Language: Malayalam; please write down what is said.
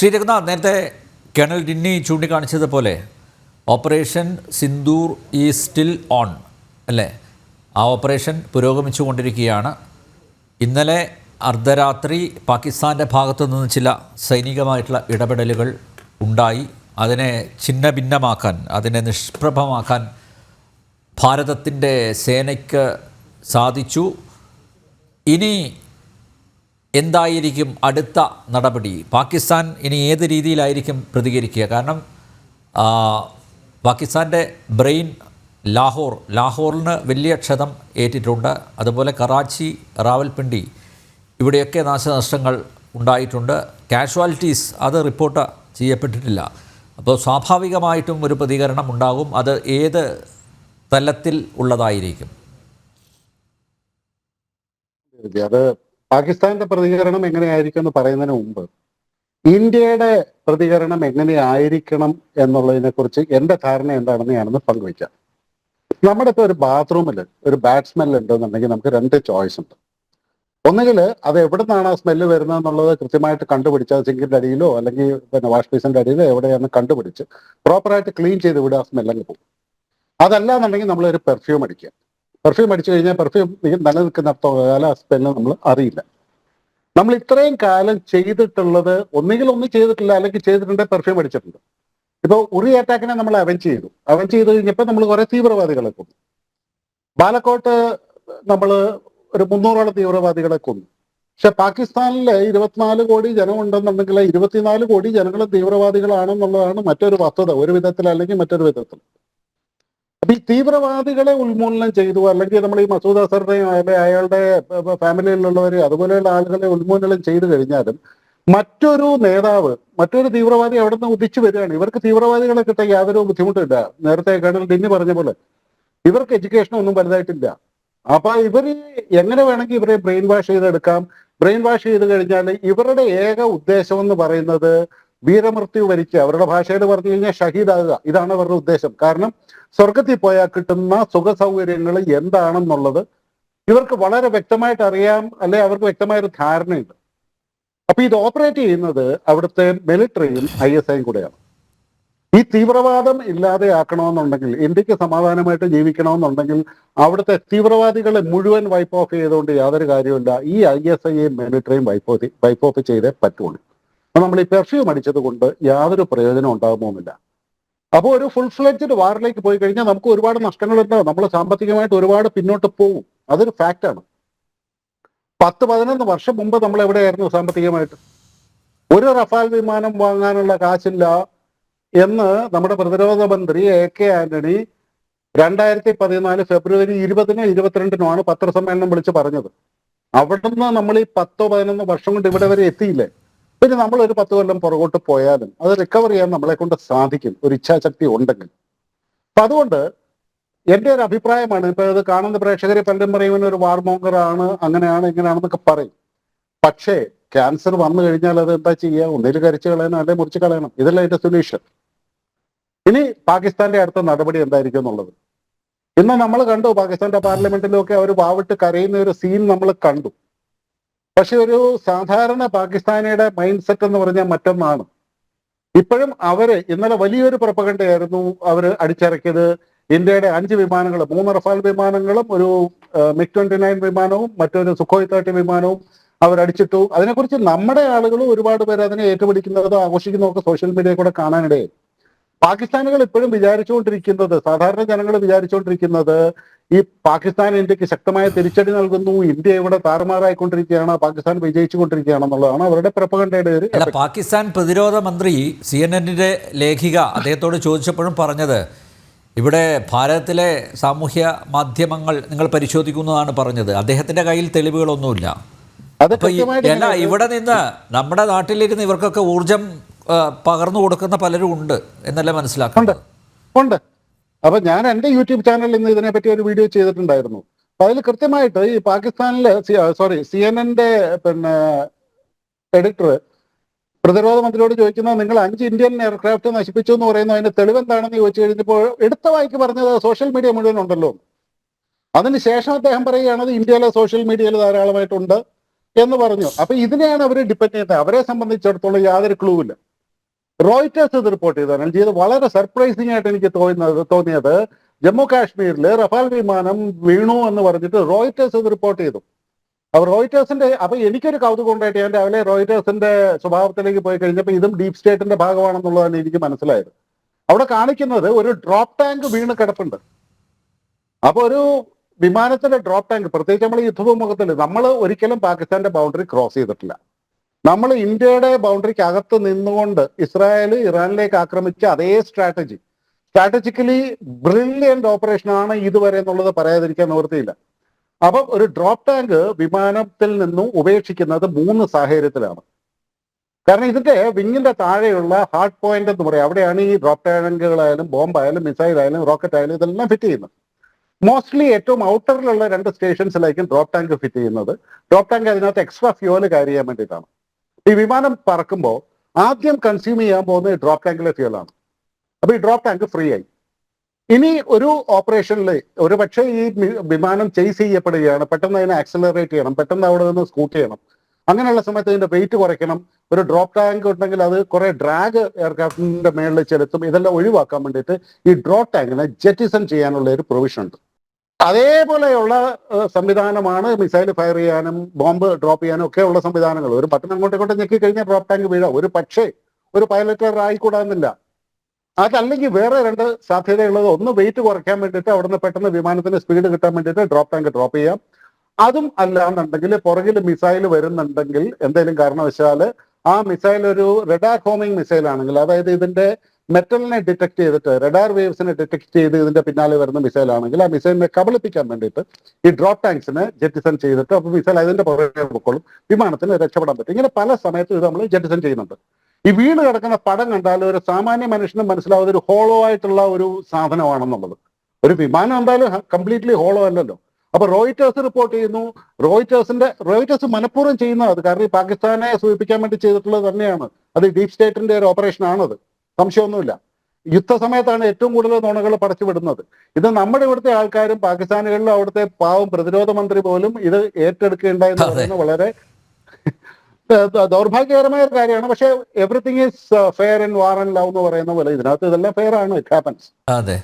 ശ്രീ രഘുനാഥ് നേരത്തെ കേണൽ ഡിന്നി ചൂണ്ടിക്കാണിച്ചതുപോലെ ഓപ്പറേഷൻ സിന്ദൂർ ഈ സ്റ്റിൽ ഓൺ അല്ലേ? ആ ഓപ്പറേഷൻ പുരോഗമിച്ചുകൊണ്ടിരിക്കുകയാണ്. ഇന്നലെ അർദ്ധരാത്രി പാകിസ്ഥാന്റെ ഭാഗത്തു നിന്ന് ചില സൈനികമായിട്ടുള്ള ഇടപെടലുകൾ ഉണ്ടായി. അതിനെ ഛിന്ന ഭിന്നമാക്കാൻ അതിനെ നിഷ്പ്രഭമാക്കാൻ ഭാരതത്തിന്റെ സേനയ്ക്ക് സാധിച്ചു. ഇനി എന്തായിരിക്കും അടുത്ത നടപടി? പാകിസ്ഥാൻ ഇനി ഏത് രീതിയിലായിരിക്കും പ്രതികരിക്കുക? കാരണം പാകിസ്ഥാന്റെ ബ്രെയിൻ ലാഹോർ ലാഹോറിന് വലിയ ക്ഷതം ഏറ്റിട്ടുണ്ട്. അതുപോലെ കറാച്ചി റാവൽപിണ്ടി ഇവിടെയൊക്കെ നാശനഷ്ടങ്ങൾ ഉണ്ടായിട്ടുണ്ട്. കാഷ്വാലിറ്റീസ് അത് റിപ്പോർട്ട് ചെയ്യപ്പെട്ടിട്ടില്ല. അപ്പോൾ സ്വാഭാവികമായിട്ടും ഒരു പ്രതികരണം ഉണ്ടാകും. അത് ഏത് തലത്തിൽ ഉള്ളതായിരിക്കും? അത് പാകിസ്ഥാന്റെ പ്രതികരണം എങ്ങനെയായിരിക്കും എന്ന് പറയുന്നതിന് മുമ്പ് ഇന്ത്യയുടെ പ്രതികരണം എങ്ങനെയായിരിക്കണം എന്നുള്ളതിനെ കുറിച്ച് എന്റെ ധാരണ എന്താണെന്ന് ഞാനൊന്ന് പങ്കുവയ്ക്കാം. നമ്മുടെ ഇപ്പോൾ ഒരു ബാത്റൂമിൽ ഒരു ബാഡ് സ്മെൽ ഉണ്ടെന്നുണ്ടെങ്കിൽ നമുക്ക് രണ്ട് ചോയ്സ് ഉണ്ട്. ഒന്നുകിൽ അത് എവിടെ നിന്നാണ് ആ സ്മെല്ല് വരുന്നത് എന്നുള്ളത് കൃത്യമായിട്ട് കണ്ടുപിടിച്ച് അത് സിങ്കിന്റെ അടിയിലോ അല്ലെങ്കിൽ പിന്നെ വാഷ് ബേസിന്റെ അടിയിലോ എവിടെയാണ് കണ്ടുപിടിച്ച് പ്രോപ്പറായിട്ട് ക്ലീൻ ചെയ്ത് വിടുക ആ സ്മെല്ലങ്ങ് പോകും. അതല്ല എന്നുണ്ടെങ്കിൽ നമ്മളൊരു പെർഫ്യൂം അടിക്കുക. പെർഫ്യൂം അടിച്ചു കഴിഞ്ഞാൽ പെർഫ്യൂം നിലനിൽക്കുന്ന കാലം ആ സ്മെല്ല് നമ്മൾ അറിയില്ല. നമ്മൾ ഇത്രയും കാലം ചെയ്തിട്ടുള്ളത് ഒന്നുകിൽ ഒന്നും ചെയ്തിട്ടില്ല അല്ലെങ്കിൽ ചെയ്തിട്ടുണ്ട് പെർഫ്യൂം അടിച്ചിട്ടുണ്ട്. ഇപ്പൊ ഉറി അറ്റാക്കിനെ നമ്മൾ അവഞ്ച് ചെയ്തു. അവഞ്ച് ചെയ്ത് കഴിഞ്ഞപ്പോൾ നമ്മൾ കുറെ തീവ്രവാദികളെ കൊന്നു. ബാലക്കോട്ട് നമ്മൾ ഒരു മുന്നൂറോളം തീവ്രവാദികളെ കൊന്നു. പക്ഷെ പാകിസ്ഥാനിലെ ഇരുപത്തിനാല് കോടി ജനമുണ്ടെന്നുണ്ടെങ്കിൽ ഇരുപത്തിനാല് കോടി ജനങ്ങൾ തീവ്രവാദികളാണെന്നുള്ളതാണ് മറ്റൊരു വസ്തുത. ഒരു വിധത്തിൽ അല്ലെങ്കിൽ മറ്റൊരു വിധത്തിൽ അപ്പൊ ഈ തീവ്രവാദികളെ ഉന്മൂലനം ചെയ്തു അല്ലെങ്കിൽ നമ്മൾ ഈ മസൂദ് അസറിനെയും അല്ലെ അയാളുടെ ഫാമിലിയിലുള്ളവർ അതുപോലെയുള്ള ആളുകളെ ഉന്മൂലനം ചെയ്തു കഴിഞ്ഞാലും മറ്റൊരു നേതാവ് മറ്റൊരു തീവ്രവാദി അവിടെ നിന്ന് ഉദിച്ചു വരികയാണ്. ഇവർക്ക് തീവ്രവാദികളെ കിട്ടാൻ യാതൊരു ബുദ്ധിമുട്ടില്ല. നേരത്തെ കേണൽ ഡിന്നി പറഞ്ഞ പോലെ ഇവർക്ക് എഡ്യൂക്കേഷൻ ഒന്നും വലുതായിട്ടില്ല. അപ്പൊ ഇവർ എങ്ങനെ വേണമെങ്കിൽ ഇവരെ ബ്രെയിൻ വാഷ് ചെയ്തെടുക്കാം? ബ്രെയിൻ വാഷ് ചെയ്ത് കഴിഞ്ഞാൽ ഇവരുടെ ഏക ഉദ്ദേശം എന്ന് പറയുന്നത് വീരമൃത്യു വരിക്കുക അവരുടെ ഭാഷയിൽ പറഞ്ഞു കഴിഞ്ഞാൽ ഷഹീദാകുക. ഇതാണ് അവരുടെ ഉദ്ദേശം. കാരണം സ്വർഗത്തിൽ പോയാൽ കിട്ടുന്ന സുഖ സൗകര്യങ്ങൾ എന്താണെന്നുള്ളത് ഇവർക്ക് വളരെ വ്യക്തമായിട്ട് അറിയാം അല്ലെ? അവർക്ക് വ്യക്തമായൊരു ധാരണയുണ്ട്. അപ്പൊ ഇത് ഓപ്പറേറ്റ് ചെയ്യുന്നത് അവിടുത്തെ മിലിറ്ററിയും ഐ എസ് ഐയും കൂടെയാണ്. ഈ തീവ്രവാദം ഇല്ലാതെ ആക്കണമെന്നുണ്ടെങ്കിൽ ഇന്ത്യയ്ക്ക് സമാധാനമായിട്ട് ജീവിക്കണമെന്നുണ്ടെങ്കിൽ അവിടുത്തെ തീവ്രവാദികളെ മുഴുവൻ വൈപ്പ് ഓഫ് ചെയ്തുകൊണ്ട് യാതൊരു കാര്യമില്ല ഈ ഐ എസ് ഐയും മിലിറ്ററിയും വൈപ്പ് വൈപ്പ് ഓഫ് ചെയ്തേ പറ്റുള്ളൂ. നമ്മൾ ഈ പെർഫ്യൂം അടിച്ചത് കൊണ്ട് യാതൊരു പ്രയോജനം ഉണ്ടാകുമോന്നില്ല അപ്പോൾ ഒരു ഫുൾ ഫ്ലെഡ്ജഡ് വാറിലേക്ക് പോയി കഴിഞ്ഞാൽ നമുക്ക് ഒരുപാട് നഷ്ടങ്ങൾ ഉണ്ടാവും. നമ്മൾ സാമ്പത്തികമായിട്ട് ഒരുപാട് പിന്നോട്ട് പോകും. അതൊരു ഫാക്റ്റാണ് പത്ത് പതിനൊന്ന് വർഷം മുമ്പ് നമ്മൾ എവിടെയായിരുന്നു സാമ്പത്തികമായിട്ട്? ഒരു റഫാൽ വിമാനം വാങ്ങാനുള്ള കാശില്ല എന്ന് നമ്മുടെ പ്രതിരോധ മന്ത്രി എ കെ ആന്റണി രണ്ടായിരത്തി പതിനാല് ഫെബ്രുവരി ഇരുപതിനോ ഇരുപത്തിരണ്ടിനോ പത്രസമ്മേളനം വിളിച്ച് പറഞ്ഞത്. അവിടുന്ന് നമ്മൾ ഈ പത്തോ പതിനൊന്നോ വർഷം കൊണ്ട് ഇവിടെ വരെ എത്തിയില്ലേ? പിന്നെ നമ്മൾ ഒരു പത്ത് കൊല്ലം പുറകോട്ട് പോയാലും അത് റിക്കവർ ചെയ്യാൻ നമ്മളെ കൊണ്ട് സാധിക്കും. ഒരു ഇച്ഛാശക്തി ഉണ്ടെങ്കിൽ. അപ്പൊ അതുകൊണ്ട് എന്റെ ഒരു അഭിപ്രായമാണ്. ഇപ്പൊ അത് കാണുന്ന പ്രേക്ഷകരെ പലരും പറയും ഒരു വാർമോങ്കർ ആണ് അങ്ങനെയാണ് ഇങ്ങനെയാണെന്നൊക്കെ പറയും. പക്ഷേ ക്യാൻസർ വന്നു കഴിഞ്ഞാൽ അത് എന്താ ചെയ്യുക? ഒന്നിൽ കരിച്ചു കളയണം അല്ലെ മുറിച്ച് കളയണം. ഇതല്ല അതിന്റെ സൊല്യൂഷൻ ഇനി പാകിസ്ഥാന്റെ അടുത്ത നടപടി എന്തായിരിക്കും എന്നുള്ളത്. ഇന്ന് നമ്മൾ കണ്ടു പാകിസ്ഥാന്റെ പാർലമെന്റിലൊക്കെ അവർ വാവിട്ട് കരയുന്ന ഒരു സീൻ നമ്മൾ കണ്ടു. പക്ഷെ ഒരു സാധാരണ പാകിസ്ഥാനിയുടെ മൈൻഡ് സെറ്റ് എന്ന് പറഞ്ഞാൽ മറ്റൊന്നാണ്. ഇപ്പോഴും അവർ ഇന്നലെ വലിയൊരു പ്രപകണ്ടയായിരുന്നു അവർ അടിച്ചിറക്കിയത്. ഇന്ത്യയുടെ അഞ്ച് വിമാനങ്ങൾ മൂന്ന് റഫാൽ വിമാനങ്ങളും ഒരു മിഗ് ട്വന്റി നയൻ വിമാനവും മറ്റൊരു സുഖോയ് തേർട്ടി വിമാനവും അവർ അടിച്ചിട്ടു. അതിനെക്കുറിച്ച് നമ്മുടെ ആളുകളും ഒരുപാട് പേര് അതിനെ ഏറ്റുപിടിക്കുന്നത് ആഘോഷിക്കുന്നതൊക്കെ സോഷ്യൽ മീഡിയയിൽ കൂടെ കാണാനിടയായി. പാകിസ്ഥാനികൾ ഇപ്പോഴും വിചാരിച്ചുകൊണ്ടിരിക്കുന്നത് സാധാരണ ജനങ്ങൾ വിചാരിച്ചുകൊണ്ടിരിക്കുന്നത് ഈ പാകിസ്ഥാൻ ഇന്ത്യയ്ക്ക് ശക്തമായ തിരിച്ചടി നൽകുന്നു ഇന്ത്യ ഇവിടെ താറുമാറായിക്കൊണ്ടിരിക്കുകയാണ് പാകിസ്ഥാൻ വിജയിച്ചുകൊണ്ടിരിക്കുകയാണെന്നുള്ളതാണ് അവരുടെ പ്രപകണ്ഠയുടെ ഒരു അല്ല പാകിസ്ഥാൻ പ്രതിരോധ മന്ത്രി സി എൻ എന്നിന്റെ ലേഖിക അദ്ദേഹത്തോട് ചോദിച്ചപ്പോഴും പറഞ്ഞത് ഇവിടെ ഭാരതത്തിലെ സാമൂഹ്യ മാധ്യമങ്ങൾ നിങ്ങൾ പരിശോധിക്കുന്നതാണ് പറഞ്ഞത്. അദ്ദേഹത്തിന്റെ കയ്യിൽ തെളിവുകളൊന്നുമില്ല. അല്ല ഇവിടെ നിന്ന് നമ്മുടെ നാട്ടിലിരുന്ന് ഇവർക്കൊക്കെ ഊർജം പകർന്നു കൊടുക്കുന്ന പലരും ഉണ്ട് എന്നല്ല മനസ്സിലാക്കുന്നത് ഉണ്ട്. അപ്പൊ ഞാൻ എന്റെ യൂട്യൂബ് ചാനലിൽ ഇന്ന് ഇതിനെപ്പറ്റി ഒരു വീഡിയോ ചെയ്തിട്ടുണ്ടായിരുന്നു. അപ്പൊ അതിൽ കൃത്യമായിട്ട് ഈ പാകിസ്ഥാനിലെ സോറി സി എൻ എന്റെ പിന്നെ എഡിറ്റർ പ്രതിരോധ മന്ത്രിയോട് ചോദിക്കുന്നത് നിങ്ങൾ അഞ്ച് ഇന്ത്യൻ എയർക്രാഫ്റ്റ് നശിപ്പിച്ചു എന്ന് പറയുന്നു അതിന്റെ തെളിവ് എന്താണെന്ന് ചോദിച്ചു കഴിഞ്ഞപ്പോൾ എടുത്ത വായിക്ക് പറഞ്ഞത് സോഷ്യൽ മീഡിയ മുഴുവൻ ഉണ്ടല്ലോ. അതിനുശേഷം അദ്ദേഹം പറയുകയാണ് "അത് ഇന്ത്യയിലെ സോഷ്യൽ മീഡിയയിൽ ധാരാളമായിട്ടുണ്ട് എന്ന് പറഞ്ഞു. അപ്പൊ ഇതിനെയാണ് അവർ ഡിപ്പെൻഡ് ചെയ്യുന്നത്. അവരെ സംബന്ധിച്ചിടത്തോളം യാതൊരു ക്ലൂവില്ല റോയിറ്റേഴ്സ് ഇത് റിപ്പോർട്ട് ചെയ്തു അനിൽജി ഇത് വളരെ സർപ്രൈസിംഗ് ആയിട്ട് എനിക്ക് തോന്നുന്നത് തോന്നിയത് ജമ്മു കാശ്മീരിൽ റഫാൽ വിമാനം വീണു എന്ന് പറഞ്ഞിട്ട് റോയിറ്റേഴ്സ് ഇത് റിപ്പോർട്ട് ചെയ്തു. അപ്പൊ റോയിറ്റേഴ്സിന്റെ അപ്പൊ എനിക്കൊരു കൗതുകം ഉണ്ടായിട്ട് ഞാൻ രാവിലെ റോയിറ്റേഴ്സിന്റെ സ്വഭാവത്തിലേക്ക് പോയി കഴിഞ്ഞപ്പോൾ ഇതും ഡീപ് സ്റ്റേറ്റിന്റെ ഭാഗമാണെന്നുള്ളതാണ് എനിക്ക് മനസ്സിലായത്. അവിടെ കാണിക്കുന്നത് ഒരു ഡ്രോപ്പ് ടാങ്ക് വീണ് കിടപ്പുണ്ട്. അപ്പൊ ഒരു വിമാനത്തിന്റെ ഡ്രോപ്പ് ടാങ്ക് പ്രത്യേകിച്ച് നമ്മൾ യുദ്ധഭൂമുഖത്തിൽ നമ്മൾ ഒരിക്കലും പാകിസ്ഥാന്റെ ബൗണ്ടറി ക്രോസ് ചെയ്തിട്ടില്ല. നമ്മൾ ഇന്ത്യയുടെ ബൗണ്ടറിക്ക് അകത്ത് നിന്നുകൊണ്ട് ഇസ്രായേൽ ഇറാനിലേക്ക് ആക്രമിച്ച അതേ സ്ട്രാറ്റജി സ്ട്രാറ്റജിക്കലി ബ്രില്യന്റ് ഓപ്പറേഷൻ ആണ് ഇതുവരെ എന്നുള്ളത് പറയാതിരിക്കാൻ നിവൃത്തിയില്ല. അപ്പം ഒരു ഡ്രോപ്പ് ടാങ്ക് വിമാനത്തിൽ നിന്നും ഉപേക്ഷിക്കുന്നത് മൂന്ന് സാഹചര്യത്തിലാണ്. കാരണം ഇതിന്റെ വിങ്ങിന്റെ താഴെയുള്ള ഹാർഡ് പോയിന്റ് എന്ന് പറയാം. അവിടെയാണ് ഈ ഡ്രോപ്പ് ടാങ്കുകളായാലും ബോംബായാലും മിസൈൽ ആയാലും റോക്കറ്റ് ആയാലും ഇതെല്ലാം ഫിറ്റ് ചെയ്യുന്നത്. മോസ്റ്റ്ലി ഏറ്റവും ഔട്ടറിലുള്ള രണ്ട് സ്റ്റേഷൻസിലായിരിക്കും ഡ്രോപ്പ് ടാങ്ക് ഫിറ്റ് ചെയ്യുന്നത്. ഡ്രോപ്പ് ടാങ്ക് അതിനകത്ത് എക്സ്ട്രാ ഫ്യൂവൽ കാരി ചെയ്യാൻ വേണ്ടിയിട്ടാണ്. ഈ വിമാനം പറക്കുമ്പോൾ ആദ്യം കൺസ്യൂം ചെയ്യാൻ പോകുന്നത് ഡ്രോപ്പ് ടാങ്കിലെ ഫ്യൂലാണ് അപ്പൊ ഈ ഡ്രോപ്പ് ടാങ്ക് ഫ്രീ ആയി. ഇനി ഒരു ഓപ്പറേഷനിൽ ഒരു പക്ഷേ ഈ വിമാനം ചേസ് ചെയ്യപ്പെടുകയാണ് പെട്ടെന്ന് അതിനെ ആക്സലറേറ്റ് ചെയ്യണം പെട്ടെന്ന് അവിടെ നിന്ന് സ്കൂട്ട് ചെയ്യണം. അങ്ങനെയുള്ള സമയത്ത് ഇതിന്റെ വെയിറ്റ് കുറയ്ക്കണം. ഒരു ഡ്രോപ്പ് ടാങ്ക് ഉണ്ടെങ്കിൽ അത് കുറെ ഡ്രാഗ് എയർക്രാഫ്റ്റിന്റെ മേളിൽ ചെലുത്തും. ഇതെല്ലാം ഒഴിവാക്കാൻ വേണ്ടിയിട്ട് ഈ ഡ്രോപ്പ് ടാങ്കിനെ ജെറ്റിസൺ ചെയ്യാനുള്ള ഒരു പ്രൊവിഷൻ ഉണ്ട്. അതേപോലെയുള്ള സംവിധാനമാണ് മിസൈൽ ഫയർ ചെയ്യാനും ബോംബ് ഡ്രോപ്പ് ചെയ്യാനും ഒക്കെ ഉള്ള സംവിധാനങ്ങൾ. ഒരു പട്ടണം അങ്ങോട്ടും ഇങ്ങോട്ടും ഞെക്കി കഴിഞ്ഞാൽ ഡ്രോപ്പ് ടാങ്ക് വീഴാം. ഒരു പക്ഷേ ഒരു പൈലറ്റർ ആയിക്കൂടാന്നില്ല അതല്ലെങ്കിൽ വേറെ രണ്ട് സാധ്യതയുള്ളത്. ഒന്ന് വെയിറ്റ് കുറയ്ക്കാൻ വേണ്ടിയിട്ട് അവിടുന്ന് പെട്ടെന്ന് വിമാനത്തിന് സ്പീഡ് കിട്ടാൻ വേണ്ടിയിട്ട് ഡ്രോപ്പ് ടാങ്ക് ഡ്രോപ്പ് ചെയ്യാം. അതും അല്ലാന്നുണ്ടെങ്കിൽ പുറകിൽ മിസൈൽ വരുന്നുണ്ടെങ്കിൽ എന്തെങ്കിലും കാരണവശാൽ ആ മിസൈൽ ഒരു റെഡാക് ഹോമിംഗ് മിസൈൽ ആണെങ്കിൽ അതായത് ഇതിന്റെ മെറ്റലിനെ ഡിറ്റക്ട് ചെയ്തിട്ട് റെഡാർ വേവ്സിനെ ഡിറ്റക്ട് ചെയ്ത് ഇതിന്റെ പിന്നാലെ വരുന്ന മിസൈൽ ആണെങ്കിൽ ആ മിസൈലിനെ കബളിപ്പിക്കാൻ വേണ്ടിയിട്ട് ഈ ഡ്രോപ്പ് ടാങ്ക്സിനെ ജെറ്റിസൺ ചെയ്തിട്ട് അപ്പോൾ മിസൈൽ അതിന്റെ പുറകെ പൊക്കോളും. വിമാനത്തിന് രക്ഷപ്പെടാൻ പറ്റും. ഇങ്ങനെ പല സമയത്തും ഇത് നമ്മൾ ജെറ്റിസൺ ചെയ്യുന്നുണ്ട്. ഈ വീണ് കിടക്കുന്ന പടം കണ്ടാൽ ഒരു സാമാന്യ മനുഷ്യനും മനസ്സിലാവുന്ന ഒരു ഹോളോ ആയിട്ടുള്ള ഒരു സാധനമാണെന്നുള്ളത്. ഒരു വിമാനം എന്തായാലും കംപ്ലീറ്റ്ലി ഹോളോ അല്ലല്ലോ. അപ്പൊ റോയിറ്റേഴ്സ് റിപ്പോർട്ട് ചെയ്യുന്നു. റോയിറ്റേഴ്സിന്റെ റോയിറ്റേഴ്സ് മനഃപൂർവം ചെയ്യുന്നത് അത്. കാരണം ഈ പാകിസ്ഥാനെ സൂചിപ്പിക്കാൻ വേണ്ടി ചെയ്തിട്ടുള്ളത് തന്നെയാണ്. അത് ഡീപ് സ്റ്റേറ്റിന്റെ ഒരു ഓപ്പറേഷൻ ആണത്. സംശയമൊന്നുമില്ല. യുദ്ധസമയത്താണ് ഏറ്റവും കൂടുതൽ നുണകൾ പടച്ചു വിടുന്നത്. ഇത് നമ്മുടെ ഇവിടുത്തെ ആൾക്കാരും പാകിസ്ഥാനുകളിലും അവിടുത്തെ പാവം പ്രതിരോധ മന്ത്രി പോലും ഇത് ഏറ്റെടുക്കേണ്ട എന്ന് അതെ. പറയുന്നത് വളരെ ദൗർഭാഗ്യകരമായ ഒരു കാര്യമാണ്. പക്ഷെ everything is fair and war and love എന്ന് പറയുന്ന പോലെ ഇതിനകത്ത് ഇതെല്ലാം ഫെയർ ആണ്. ഇറ്റ് ഹാപ്പൻസ് അതെ.